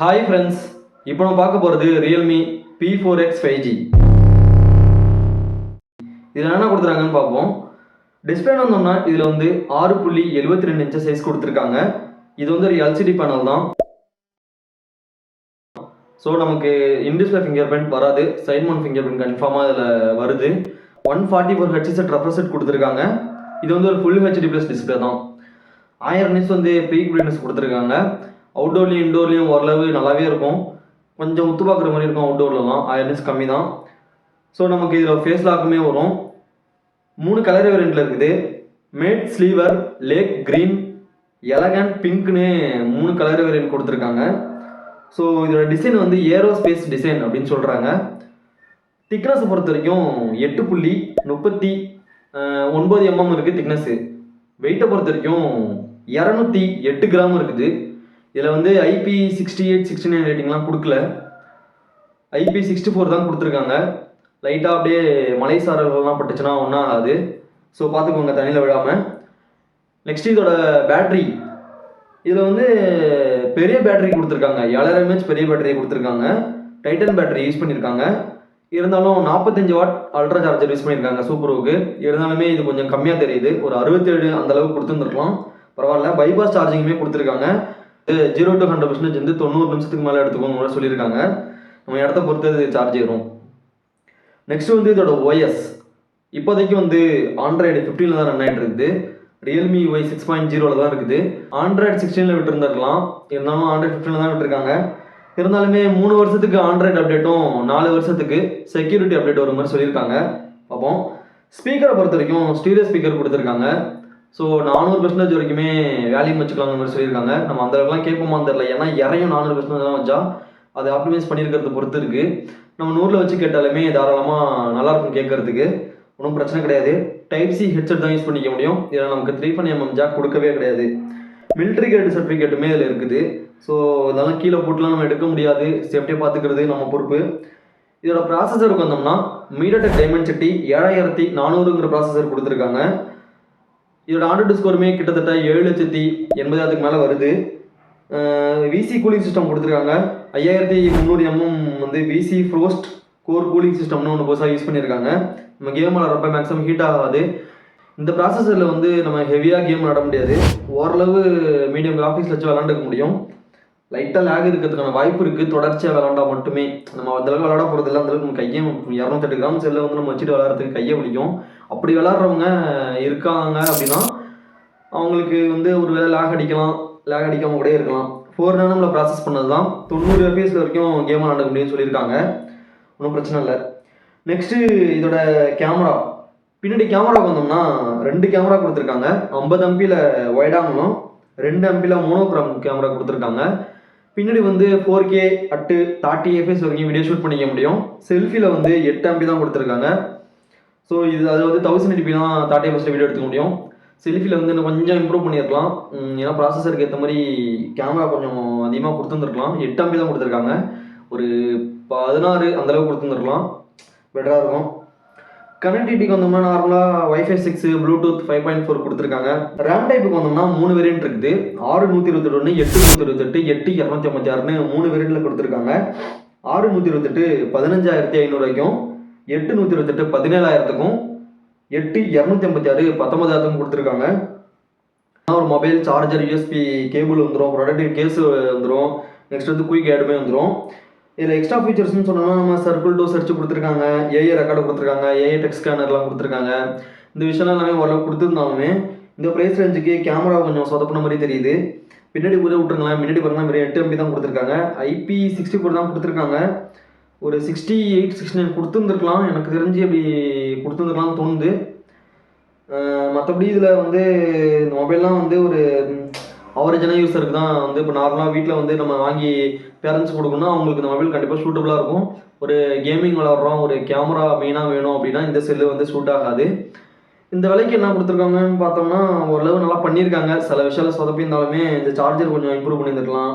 Hi friends இப்போ நம்ம பார்க்க போகிறது Realme P four X five G இதில் என்ன கொடுத்துருக்காங்கன்னு பார்ப்போம். டிஸ்பிளே வந்தோம்னா இதில் வந்து ஆறு புள்ளி எழுபத்தி ரெண்டு இன்ச்சஸ் சைஸ் கொடுத்துருக்காங்க. இது வந்து ஒரு எல்சிடி பேனல் தான். ஸோ நமக்கு இன்டிஸ்பிளே ஃபிங்கர் பிரிண்ட் வராது. சைட் மவுண்ட் ஃபிங்கர் பிரிண்ட் கன்ஃபார்மாக இதில் வருது. One forty four H set கொடுத்துருக்காங்க. இது வந்து ஒரு ஃபுல் ஹெச்டி ப்ளஸ் டிஸ்பிளே தான். ஆயிரம் நிட்ஸ் வந்து பீக் பிரைட்னஸ் கொடுத்துருக்காங்க. அவுட்டோர்லேயும் இன்டோர்லேயும் ஓரளவு நல்லாவே இருக்கும். கொஞ்சம் உத்து பார்க்குற மாதிரி இருக்கும் அவுட்டோர்லலாம் அயர்னஸ் கம்மி தான் ஸோ நமக்கு இதில் ஃபேஸ் லாக்குமே வரும். மூணு கலர் வேரியண்ட்டில் இருக்குது. Matte silver lake green elegant பிங்க்னு மூணு கலர் வேரியன்ட் கொடுத்துருக்காங்க. ஸோ இதோட டிசைன் வந்து ஏரோஸ்பேஸ் டிசைன் அப்படின்னு சொல்கிறாங்க திக்னஸ் பொறுத்த வரைக்கும் எட்டு புள்ளி முப்பத்தி ஒன்பது எம்எம் இருக்குது திக்னஸ்ஸு வெயிட்டை பொறுத்த வரைக்கும் இரநூத்தி எட்டு கிராம் இருக்குது. இதில் வந்து IP sixty eight sixty nine ரேட்டிங்லாம் கொடுக்கல. ஐபி சிக்ஸ்டி ஃபோர் தான் கொடுத்துருக்காங்க. லைட்டாக அப்படியே மலை சாரல்கள்லாம் பட்டுச்சுன்னா ஒன்றும் ஆகாது. ஸோ பார்த்துக்கோங்க தண்ணியில் விழாமல் நெக்ஸ்ட் இதோட பேட்ரி இதில் வந்து பெரிய பேட்டரி கொடுத்துருக்காங்க. ஏழாயிரம் எம்ஏஹெச் பெரிய பேட்டரி கொடுத்துருக்காங்க. டைட்டன் பேட்டரி யூஸ் பண்ணியிருக்காங்க இருந்தாலும் நாற்பத்தஞ்சு வாட் அல்ட்ரா சார்ஜர் யூஸ் பண்ணியிருக்காங்க சூப்பரோவுக்கு இருந்தாலுமே இது கொஞ்சம் கம்மியாக தெரியுது. ஒரு அறுபத்தேழு அந்த அளவுக்கு கொடுத்துருந்துருக்கலாம். பரவாயில்ல. பைபாஸ் சார்ஜிங்குமே கொடுத்துருக்காங்க. ஜீரோ டு ஹண்ட்ரட் பர்சன்டேஜ் வந்து தொண்ணூறு நிமிஷத்துக்கு மேலே எடுத்துக்கோங்க சொல்லியிருக்காங்க. நம்ம இடத்த பொறுத்து அது சார்ஜ் ஏறும். நெக்ஸ்ட் வந்து இதோட ஓஎஸ் இப்போதைக்கு வந்து ஆண்ட்ராய்டு ஃபிஃப்டீனில் தான் ரன் ஆகிட்டு இருக்குது. ரியல்மி ஒய் சிக்ஸ் பாயிண்ட் ஜீரோவில் தான் இருக்குது. ஆண்ட்ராய்டு சிக்ஸ்டீனில் விட்டுருந்துருக்கலாம். இருந்தாலும் ஆண்ட்ராய்டு ஃபிஃப்டீனில் தான் விட்டுருக்காங்க. இருந்தாலுமே மூணு வருஷத்துக்கு ஆண்ட்ராய்டு அப்டேட்டும் நாலு வருஷத்துக்கு செக்யூரிட்டி அப்டேட் வரும் மாதிரி சொல்லியிருக்காங்க. பார்ப்போம். ஸ்பீக்கரை பொறுத்த வரைக்கும் ஸ்டீரியோ ஸ்பீக்கர் கொடுத்துருக்காங்க. ஸோ நானூறு பர்சன்டேஜ் வரைக்குமே வேல்யூ வச்சுக்கலாங்கிற மாதிரி சொல்லியிருக்காங்க. நம்ம அந்த அளவுக்குலாம் கேட்போமான்னு தெரில ஏன்னா இறையும் நானூறு பர்சன்டேஜ் தான் வச்சா அதை ஆப்டிமைஸ் பண்ணியிருக்கிறது பொறுத்து இருக்குது நம்ம நூறில் வச்சு கேட்டாலுமே தாராளமாக நல்லாயிருக்கும் கேட்கறதுக்கு ஒன்றும் பிரச்சனை கிடையாது. டைப் சி ஹெட்செட் தான் யூஸ் பண்ணிக்க முடியும். இதில் நமக்கு த்ரீ பண்ணி எம்எம் ஜாக் கொடுக்கவே கிடையாது. மிலிட்ரி கிரேட் சர்டிஃபிகேட்டுமே இதில் இருக்குது. ஸோ இதெல்லாம் கீழே போட்டுலாம் நம்ம எடுக்க முடியாது. சேஃப்டியாக பார்த்துக்கிறது நம்ம பொறுப்பு. இதோட ப்ராசஸருக்கு வந்தோம்னா மீடியாடெக் டைமண்ட் சிட்டி ஏழாயிரத்தி நானூறுங்கிற ப்ராசஸர் கொடுத்துருக்காங்க. இதோட ஆண்ட்ராய்டு ஸ்கோருமே கிட்டத்தட்ட ஏழு லட்சத்தி எண்பதாயிரத்துக்கு மேலே வருது. விசி கூலிங் சிஸ்டம் கொடுத்துருக்காங்க. ஐயாயிரத்தி முந்நூறு எம்எம் வந்து விசி ஃப்ரோஸ்ட் கோர் கூலிங் சிஸ்டம்னு ஒன்று புதுசாக யூஸ் பண்ணியிருக்காங்க. நம்ம கேம் விளாட்றப்ப மேக்ஸிமம் ஹீட் ஆகாது. இந்த ப்ராசஸரில் வந்து நம்ம ஹெவியாக கேம் விளாட முடியாது. ஓரளவு மீடியம் கிராஃபிக்ஸ் வச்சு விளாண்டுக்க முடியும். லைட்டாக லேக் இருக்கிறதுக்கான வாய்ப்பு இருக்குது தொடர்ச்சியாக விளாண்டா மட்டுமே. நம்ம அந்த அளவுக்கு விளாட போகிறதில்ல அந்தளவுக்கு நம்ம கையை இரநூத்தெட்டு கிராம் செல்லை வந்து நம்ம வச்சுட்டு விளாட்றதுக்கு கையை பிடிக்கும் அப்படி விளாட்றவங்க இருக்காங்க அப்படின்னா அவங்களுக்கு வந்து ஒரு வேளை லேக் அடிக்கலாம். லேக் அடிக்காமல் கூட இருக்கலாம். ஃபோர் நேனமில் ப்ராசஸ் பண்ணது தான் தொண்ணூறு எஃபிஎஸ்ல வரைக்கும் கேம் விளாட முடியும்னு சொல்லியிருக்காங்க. ஒன்றும் பிரச்சனை இல்லை. நெக்ஸ்ட்டு இதோட கேமரா பின்னாடி கேமரா வந்தோம்னா ரெண்டு கேமரா கொடுத்துருக்காங்க. ஐம்பது எம்பியில் ஒய்டாங்கணும் ரெண்டு எம்பியில் மோனோக்ராம் கேமரா கொடுத்துருக்காங்க. பின்னாடி வந்து four K at thirty FPS வரைக்கும் வீடியோ ஷூட் பண்ணிக்க முடியும். செல்ஃபியில் வந்து எட்டு எம்பி தான் கொடுத்துருக்காங்க. ஸோ இது அது வந்து தௌசண்ட் எடிபி தான் தேர்ட்டி எஃப்எஸில் வீடியோ எடுத்துக்க முடியும். செல்ஃபியில் வந்து இன்னும் கொஞ்சம் இம்ப்ரூவ் பண்ணியிருக்கலாம் ஏன்னா ப்ராசஸருக்கு ஏற்ற மாதிரி கேமரா கொஞ்சம் அதிகமாக கொடுத்துருந்துருக்கலாம். எட்டு எம்பி தான் கொடுத்துருக்காங்க. ஒரு பதினாறு அந்தளவுக்கு கொடுத்துருந்துருக்கலாம். பெட்டராக இருக்கும். கனெக்டிவிட்டிக்கு வந்தோம்னா நார்மலாக wifi six Bluetooth five point four கொடுத்துருக்காங்க. ரேம் டைப்புக்கு வந்தோம்னா மூணு வேரியன்ட் இருக்குது. ஆறு நூற்றி இருபத்தெட்டு ஒன்று எட்டு நூற்றி இருபத்தெட்டு எட்டு இரநூத்தி ஐம்பத்தாறுன்னு மூணு வேரியண்ட்டில் கொடுத்துருக்காங்க. ஆறு நூற்றி இருபத்தெட்டு பதினஞ்சாயிரத்தி ஐநூறு வரைக்கும் எட்டு நூற்றி இருபத்தெட்டு பதினேழாயிரத்துக்கும் எட்டு இரநூத்தி ஐம்பத்தாறு பத்தொன்பதாயிரத்துக்கும் கொடுத்துருக்காங்க. ஒரு மொபைல் சார்ஜர் யூஎஸ்பி கேபிள் வந்துடும் ப்ரொடக்டிவ் கேஸ் வந்துடும் நெக்ஸ்ட் வந்து குயிக் ஆடுமே வந்துடும் இதில் எக்ஸ்ட்ரா ஃபீச்சர்ஸ்னு சொன்னோம்னா நம்ம சர்க்கிள் டூ சர்ச் கொடுத்துருக்காங்க ஏஐ ரெக்கார்டு கொடுத்துருக்காங்க ஏஐ டெக்ஸ்ட் ஸ்கேனர்லாம் கொடுத்துருக்காங்க. இந்த விஷயம்லாம் எல்லாமே ஓரளவு கொடுத்துருந்தாலுமே இந்த ப்ரைஸ் ரேஞ்சுக்கு கேமரா கொஞ்சம் சொதப்பின மாதிரி தெரியுது. பின்னாடி கூட விட்டுருங்களேன் முன்னாடி பாருங்க வெறும் எட்டு எம்பி தான் கொடுத்துருக்காங்க. ஐபி சிக்ஸ்டி ஃபோர் தான் கொடுத்துருக்காங்க. ஒரு சிக்ஸ்டி எயிட் சிக்ஸ்டி நைன் கொடுத்துருந்துருக்கலாம். எனக்கு தெரிஞ்சு அப்படி கொடுத்துருந்துருக்கலாம்னு தோணுது. மற்றபடி இதில் வந்து இந்த மொபைல்லாம் வந்து ஒரு அவரேஜான யூஸருக்கு தான் வந்து இப்போ நார்மலாக வீட்டில் வந்து நம்ம வாங்கி பேரண்ட்ஸ் கொடுக்கணும்னா அவங்களுக்கு இந்த மொபைல் கண்டிப்பாக சூட்டபுளாக இருக்கும். ஒரு கேமிங் விளாட்றோம் ஒரு கேமரா மெயினாக வேணும் அப்படின்னா இந்த செல்லு வந்து சூட் ஆகாது. இந்த விலைக்கு என்ன கொடுத்துருக்காங்கன்னு பார்த்தோம்னா ஓரளவு நல்லா பண்ணியிருக்காங்க. சில விஷயம் சொதப்பி இருந்தாலுமே இந்த சார்ஜர் கொஞ்சம் இம்ப்ரூவ் பண்ணியிருந்துருக்கலாம்.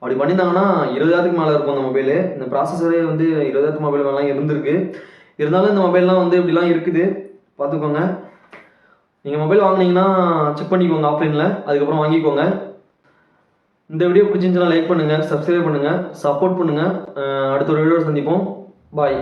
அப்படி பண்ணியிருந்தாங்கன்னா இருபதாயிரத்துக்கு மேலே இருக்கும் அந்த மொபைலு இந்த ப்ராசஸரே வந்து இருபதாயிரத்து மொபைல் மேலாம் இருந்திருக்கு. இருந்தாலும் இந்த மொபைல்லாம் வந்து இப்படிலாம் இருக்குது. பார்த்துக்கோங்க. நீங்கள் மொபைல் வாங்கினீங்கன்னா செக் பண்ணிக்கோங்க ஆஃப்லைனில் அதுக்கப்புறம் வாங்கிக்கோங்க. இந்த வீடியோ பிடிச்சிருந்துச்சுன்னா லைக் பண்ணுங்கள் சப்ஸ்கிரைப் பண்ணுங்கள் சப்போர்ட் பண்ணுங்கள் அடுத்த ஒரு வீடியோ சந்திப்போம். பாய்